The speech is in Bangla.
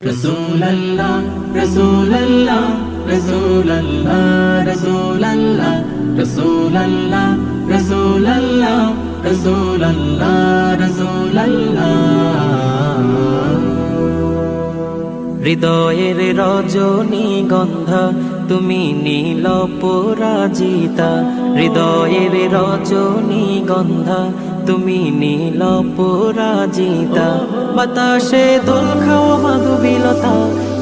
রসুল্লাহ রসুল্লাহ রসুল্লাহ রসুল্লাহ রসুল্লাহ রসুল্লাহ রসুল্লাহ রসুল্লাহ হৃদয়ের রজনী গন্ধা তুমি নীল পরাজিতা হৃদয়ের রজনী গন্ধা তুমি নীল পরাজিতা বাতাসে দোল খাওয়া